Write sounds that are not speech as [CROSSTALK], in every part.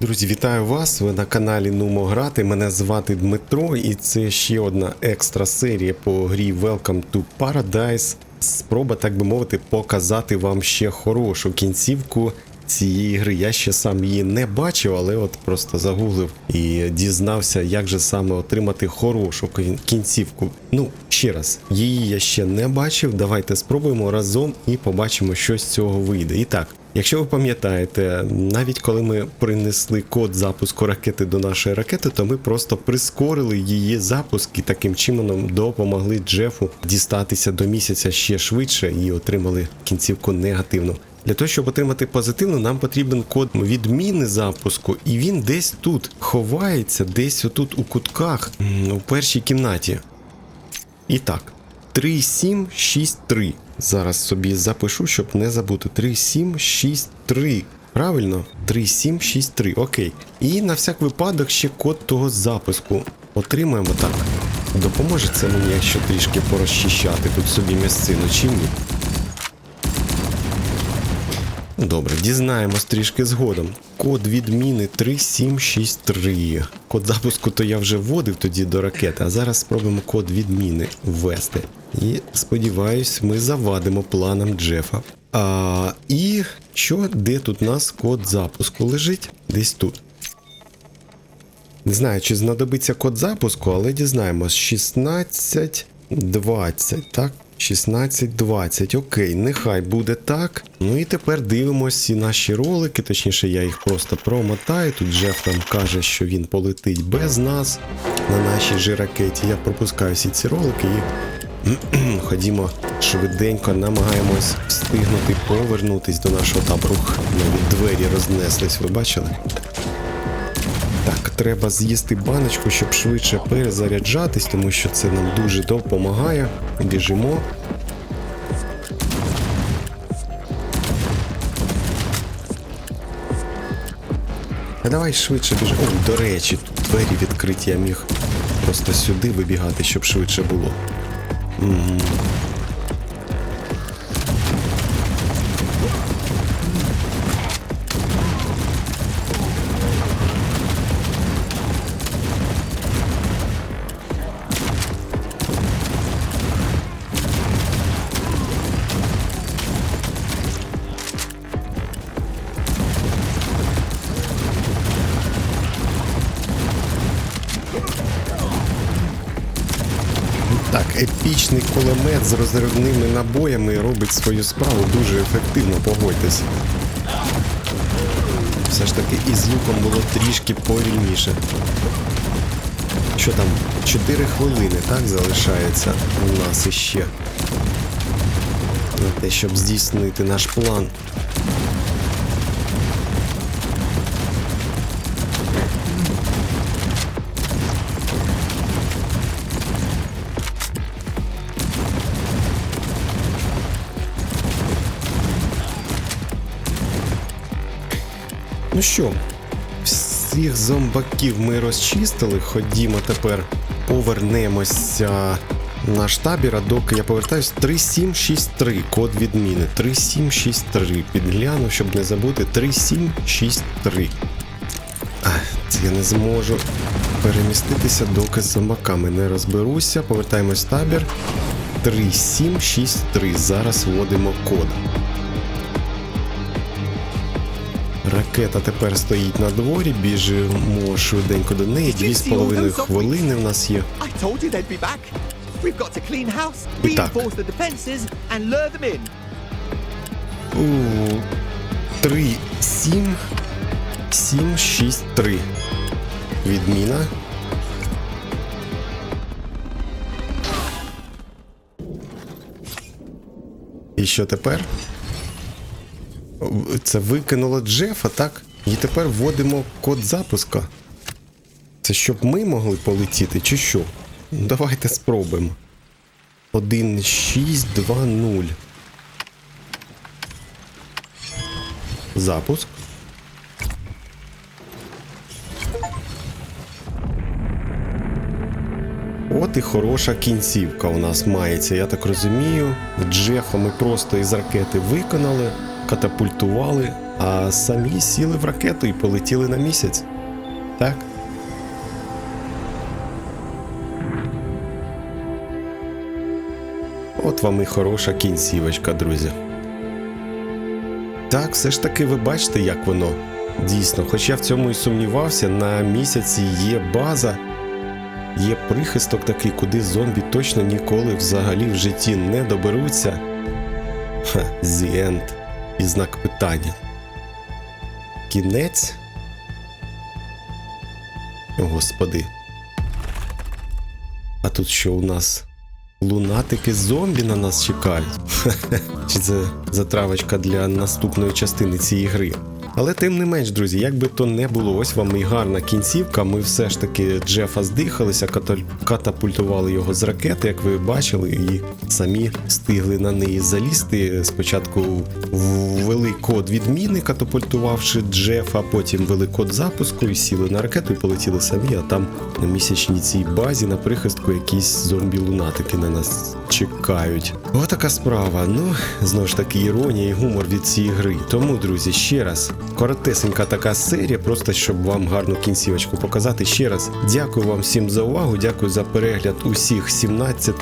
Друзі, вітаю вас! Ви на каналі Нумо Грати. Мене звати Дмитро, і це ще одна екстра серія по грі Welcome to Paradise. Спроба, так би мовити, показати вам ще хорошу кінцівку цієї гри. Я ще сам її не бачив, але от просто загуглив і дізнався, як же саме отримати хорошу кін- кінцівку. Ну, ще раз, її я ще не бачив. Давайте спробуємо разом і побачимо, що з цього вийде. І так. Якщо ви пам'ятаєте, навіть коли ми принесли код запуску ракети до нашої ракети, то ми просто прискорили її запуск і таким чином допомогли Джефу дістатися до місяця ще швидше і отримали кінцівку негативну. Для того, щоб отримати позитивну, нам потрібен код відміни запуску, і він десь тут ховається, десь отут у кутках, у першій кімнаті. І так, 3763. Зараз собі запишу, щоб не забути. 3763. Правильно? 3763. Окей. І на всяк випадок ще код того запуску. Отримаємо так. Допоможе це мені, якщо трішки порозчищати тут собі місцину, чи ні? Добре, дізнаємось трішки згодом. Код відміни 3763. Код запуску то я вже вводив тоді до ракети, а зараз спробуємо код відміни ввести. І сподіваюсь, ми завадимо планам Джефа. А, і що, де тут у нас код запуску лежить? Десь тут. Не знаю, чи знадобиться код запуску, але дізнаємось. 1620, так? 1620, окей, нехай буде так. Ну і тепер дивимося наші ролики, точніше, я їх просто промотаю. Тут Джеф там каже, що він полетить без нас на нашій же ракеті. Я пропускаю всі ці ролики і [CLEARS THROAT] ходімо швиденько, намагаємось встигнути повернутись до нашого табору. Навіть двері рознеслись, ви бачили? Так, треба з'їсти баночку, щоб швидше перезаряджатись, тому що це нам дуже допомагає. Біжимо. А давай швидше біжимо. О, до речі, тут двері відкриті, я міг просто сюди вибігати, щоб швидше було. Угу. Епічний кулемет з розривними набоями робить свою справу дуже ефективно, погодьтесь. Все ж таки із луком було трішки повільніше. Що там? 4 хвилини, так, залишається у нас іще. На те, щоб здійснити наш план. Ну що, всіх зомбаків ми розчистили. Ходімо тепер повернемося на штабір, а доки я повертаюсь 3763, код відміни. 3763. Підгляну, щоб не забути 3763. А, це я не зможу переміститися, доки з зомбаками не розберуся. Повертаємось в табір. 3763. Зараз вводимо код. Ракета тепер стоїть на дворі, біжимо швиденько до неї. Дві з половиною хвилини в нас є. Them in. У, Три, сім, сім, шість, три. Відміна. І що тепер? Це викинуло Джефа, так? І тепер вводимо код запуска. Це щоб ми могли полетіти, чи що? Давайте спробуємо. 1, 6, 2, 0. Запуск. От і хороша кінцівка у нас мається, я так розумію. Джефа ми просто із ракети виконали, катапультували а самі сіли в ракету і полетіли на місяць. Так? От вам і хороша кінцівочка, друзі. Так, все ж таки ви бачите, як воно. Дійсно, хоч я в цьому і сумнівався, на місяці є база, є прихисток такий, куди зомбі точно ніколи взагалі в житті не доберуться. Ха, end. І знак питання. Кінець. Господи. А тут що у нас? Лунатики зомбі на нас чекають. [LAUGHS] Чи це затравочка для наступної частини цієї гри? Але тим не менш, друзі, як би то не було, ось вам і гарна кінцівка. Ми все ж таки Джефа здихалися, ката- катапультували його з ракети, як ви бачили, і самі встигли на неї залізти. Спочатку ввели код відміни, катапультувавши Джефа, потім ввели код запуску і сіли на ракету і полетіли самі, а там на місячній цій базі на прихистку якісь зомбі-лунатики на нас чекають. Отака справа. Ну, знову ж таки, іронія і гумор від цієї гри. Тому, друзі, ще раз, коротесенька така серія, просто щоб вам гарну кінцівочку показати. Ще раз дякую вам всім за увагу. Дякую за перегляд усіх 17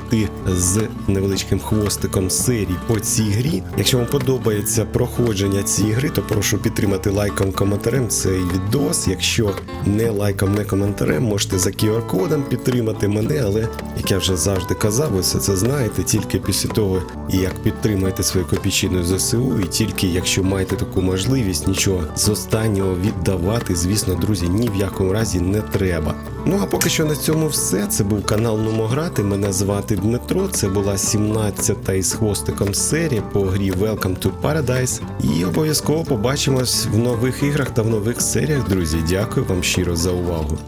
з невеличким хвостиком серій по цій грі. Якщо вам подобається проходження цієї гри, то прошу підтримати лайком, коментарем цей відос. Якщо не лайком, не коментарем, можете за QR-кодом підтримати мене, але як я вже завжди казав, ви все це знаєте тільки після того, як підтримаєте свою копійчину ЗСУ, і тільки якщо маєте таку можливість, нічого з останнього віддавати, звісно, друзі, ні в якому разі не треба. Ну а поки що на цьому все. Це був канал Номограти. Мене звати Дмитро. Це була 17-та із хвостиком серія по грі Welcome to Paradise. І обов'язково побачимось в нових іграх та в нових серіях, друзі. Дякую вам щиро за увагу.